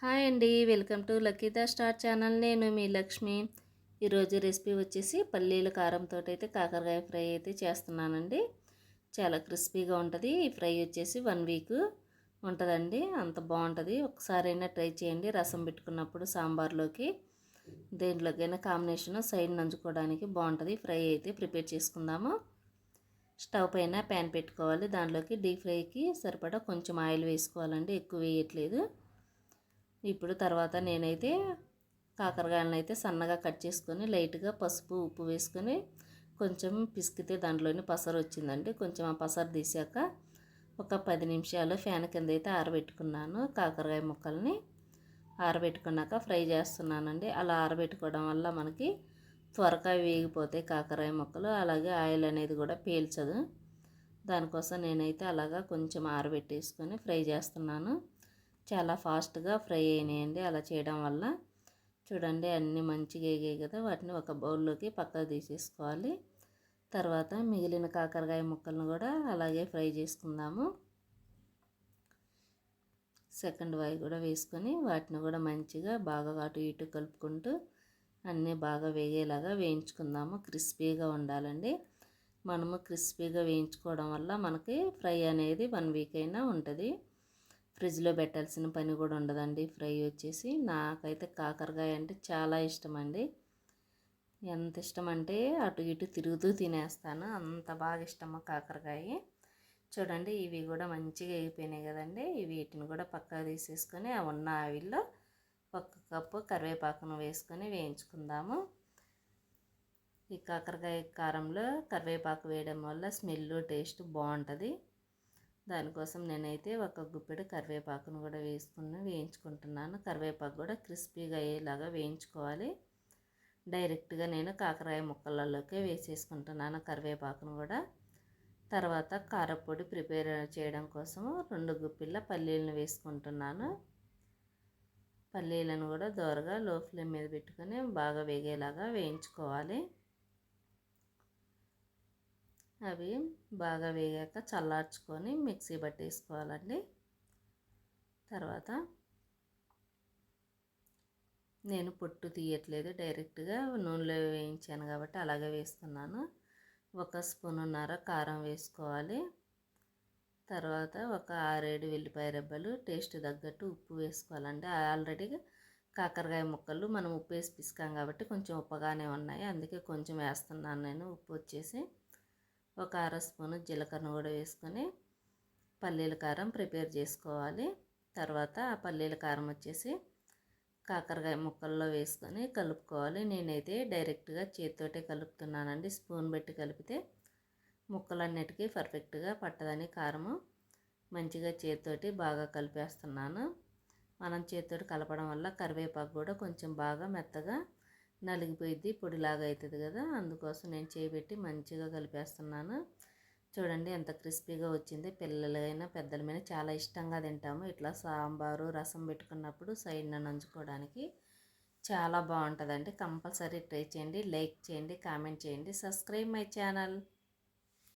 Hi అండి. Welcome to లక్కీదా star channel. నేను మీ లక్ష్మి. ఈరోజు రెసిపీ వచ్చేసి పల్లీల కారంతో అయితే కాకరకాయ ఫ్రై అయితే చేస్తున్నానండి. చాలా క్రిస్పీగా ఉంటుంది. ఈ ఫ్రై వచ్చేసి వన్ వీక్ ఉంటుందండి. అంత బాగుంటుంది. ఒకసారైనా ట్రై చేయండి. రసం పెట్టుకున్నప్పుడు సాంబార్లోకి దేంట్లోకైనా కాంబినేషన్ సైడ్ నంచుకోవడానికి బాగుంటుంది. ఫ్రై అయితే ప్రిపేర్ చేసుకుందాము. స్టవ్ పైన ప్యాన్ పెట్టుకోవాలి. దాంట్లోకి డీప్ ఫ్రైకి సరిపడా కొంచెం ఆయిల్ వేసుకోవాలండి. ఎక్కువ వేయట్లేదు. ఇప్పుడు తర్వాత నేనైతే కాకరకాయలను అయితే సన్నగా కట్ చేసుకొని లైట్గా పసుపు ఉప్పు వేసుకొని కొంచెం పిసికితే దాంట్లోని పసరు వచ్చిందండి. కొంచెం ఆ పసరు తీసాక ఒక పది నిమిషాలు ఫ్యాన్ కింద అయితే ఆరబెట్టుకున్నాను. కాకరకాయ ముక్కల్ని ఆరబెట్టుకున్నాక ఫ్రై చేస్తున్నానండి. అలా ఆరబెట్టుకోవడం వల్ల మనకి త్వరగా వేగిపోతాయి కాకరకాయ ముక్కలు. అలాగే ఆయిల్ అనేది కూడా పీల్చదు. దానికోసం నేనైతే అలాగా కొంచెం ఆరబెట్టేసుకొని ఫ్రై చేస్తున్నాను. చాలా ఫాస్ట్గా ఫ్రై అయినాయండి. అలా చేయడం వల్ల చూడండి అన్నీ మంచిగా వేగాయి కదా. వాటిని ఒక బౌల్లోకి పక్కకు తీసేసుకోవాలి. తర్వాత మిగిలిన కాకరకాయ ముక్కలను కూడా అలాగే ఫ్రై చేసుకుందాము. సెకండ్ వాయి కూడా వేసుకొని వాటిని కూడా మంచిగా బాగా అటు ఇటు కలుపుకుంటూ అన్నీ బాగా వేగేలాగా వేయించుకుందాము. క్రిస్పీగా ఉండాలండి. మనము క్రిస్పీగా వేయించుకోవడం వల్ల మనకి ఫ్రై అనేది వన్ వీక్ అయినా ఉంటుంది. ఫ్రిడ్జ్లో పెట్టాల్సిన పని కూడా ఉండదండి. ఫ్రై వచ్చేసి నాకైతే కాకరకాయ అంటే చాలా ఇష్టం అండి ఎంత ఇష్టం అంటే అటు ఇటు తిరుగుతూ తినేస్తాను. అంత బాగా ఇష్టమో కాకరకాయ. చూడండి ఇవి కూడా మంచిగా అయిపోయినాయి కదండి. వీటిని కూడా పక్కకు తీసేసుకొని ఉన్న ఆవిల్లో ఒక కప్పు కరివేపాకును వేసుకొని వేయించుకుందాము. ఈ కాకరకాయ కారంలో కరివేపాకు వేయడం వల్ల స్మెల్ టేస్ట్ బాగుంటుంది. దానికోసం నేనైతే ఒక గుప్పెడు కరివేపాకును కూడా వేసుకుని వేయించుకుంటున్నాను. కరివేపాకు కూడా క్రిస్పీగా అయ్యేలాగా వేయించుకోవాలి. డైరెక్ట్గా నేను కాకరాయ ముక్కలలోకే వేసేసుకుంటున్నాను కరివేపాకును కూడా. తర్వాత కారపొడి ప్రిపేర్ చేయడం కోసము రెండు గుప్పిళ్ళ పల్లీలను వేసుకుంటున్నాను. పల్లీలను కూడా దోరగా లో ఫ్లేమ్ మీద పెట్టుకొని బాగా వేగేలాగా వేయించుకోవాలి. అవి బాగా వేగాక చల్లార్చుకొని మిక్సీ పట్టేసుకోవాలండి. తర్వాత నేను పొట్టు తీయట్లేదు డైరెక్ట్గా నూనెలో వేయించాను కాబట్టి అలాగే వేస్తున్నాను. ఒక స్పూనున్నర కారం వేసుకోవాలి. తర్వాత ఒక ఆరేడు వెల్లిపాయ రెబ్బలు టేస్ట్ తగ్గట్టు ఉప్పు వేసుకోవాలండి. ఆల్రెడీ కాకరకాయ ముక్కలు మనం ఉప్పు వేసి పిసుకాం కాబట్టి కొంచెం ఉప్పగానే ఉన్నాయి. అందుకే కొంచెం వేస్తున్నాను నేను ఉప్పు వచ్చేసి. ఒక అర స్పూను జీలకర్ర కూడా వేసుకొని పల్లీల కారం ప్రిపేర్ చేసుకోవాలి. తర్వాత ఆ పల్లీల కారం వచ్చేసి కాకరకాయ ముక్కల్లో వేసుకొని కలుపుకోవాలి. నేనైతే డైరెక్ట్గా చేతితోటే కలుపుతున్నానండి. స్పూన్ పెట్టి కలిపితే ముక్కలన్నిటికీ పర్ఫెక్ట్గా పట్టదని కారము మంచిగా చేతితోటి బాగా కలిపేస్తున్నాను. మనం చేతితోటి కలపడం వల్ల కరివేపాకు కూడా కొంచెం బాగా మెత్తగా నలిగిపోయిద్ది పొడిలాగా అవుతుంది కదా. అందుకోసం నేను చేయబెట్టి మంచిగా కలిపేస్తున్నాను. చూడండి ఎంత క్రిస్పీగా వచ్చింది. పిల్లలైనా పెద్దలమైనా చాలా ఇష్టంగా తింటాము. ఇట్లా సాంబారు రసం పెట్టుకున్నప్పుడు సైడ్న నంచుకోవడానికి చాలా బాగుంటుందండి. కంపల్సరీ ట్రై చేయండి. లైక్ చేయండి కామెంట్ చేయండి. Subscribe my channel.